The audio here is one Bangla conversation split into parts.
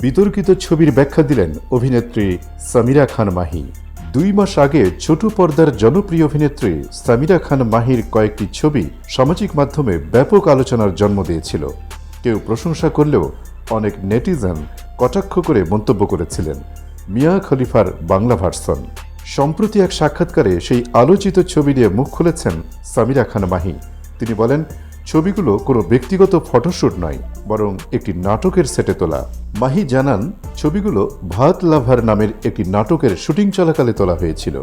বিতর্কিত ছবির ব্যাখ্যা দিলেন অভিনেত্রী সামিরা খান মাহি। দুই মাস আগে ছোট পর্দার জনপ্রিয় অভিনেত্রী সামিরা খান মাহির কয়েকটি ছবি সামাজিক মাধ্যমে ব্যাপক আলোচনার জন্ম দিয়েছিল। কেউ প্রশংসা করলেও অনেক নেটিজেন কটাক্ষ করে মন্তব্য করেছিলেন। মিয়া খলিফার বাংলা ভার্সন। সম্প্রতি এক সাক্ষাৎকারে সেই আলোচিত ছবি নিয়ে মুখ খুলেছেন সামিরা খান মাহি। তিনি বলেন ছবিগুলো কোনো ব্যক্তিগত ফটোশ্যুট নয়, বরং একটি নাটকের সেটে তোলা। মাহি জানান, ছবিগুলো ভাত লাভার নামের একটি নাটকের শুটিং চলাকালে তোলা হয়েছিল।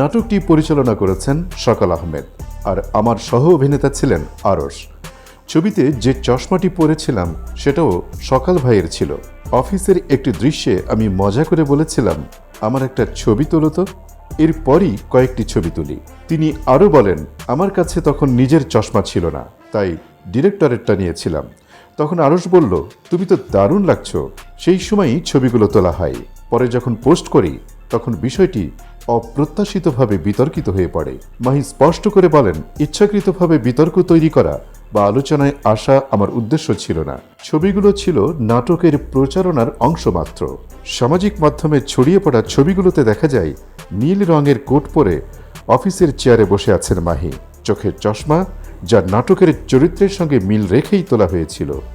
নাটকটি পরিচালনা করেছেন সকাল আহমেদ, আর আমার সহ অভিনেতা ছিলেন আরশ। ছবিতে যে চশমাটি পরেছিলাম, সেটাও সকাল ভাইয়ের ছিল। অফিসের একটি দৃশ্যে আমি মজা করে বলেছিলাম, আমার একটা ছবি তোলো তো। এরপরই কয়েকটি ছবি তুলি। তিনি আরও বলেন, আমার কাছে তখন নিজের চশমা ছিল না। তাই ডিরেক্টরেটটা নিয়েছিলাম। তখন আরস বলল, তুমি তো দারুণ লাগছ। সেই সময়ই ছবিগুলো তোলা হয়। পরে যখন পোস্ট করি, তখন বিষয়টি অপ্রত্যাশিতভাবে বিতর্কিত হয়ে পড়ে। মাহি স্পষ্ট করে বলেন, ইচ্ছাকৃতভাবে বিতর্ক তৈরি করা বা আলোচনায় আসা আমার উদ্দেশ্য ছিল না। ছবিগুলো ছিল নাটকের প্রচারণার অংশ মাত্র। সামাজিক মাধ্যমে ছড়িয়ে পড়া ছবিগুলোতে দেখা যায়, নীল রঙের কোট পরে অফিসের চেয়ারে বসে আছেন মাহি। চোখের চশমা যা নাটকের চরিত্রের সঙ্গে মিল রেখেই তোলা হয়েছিল।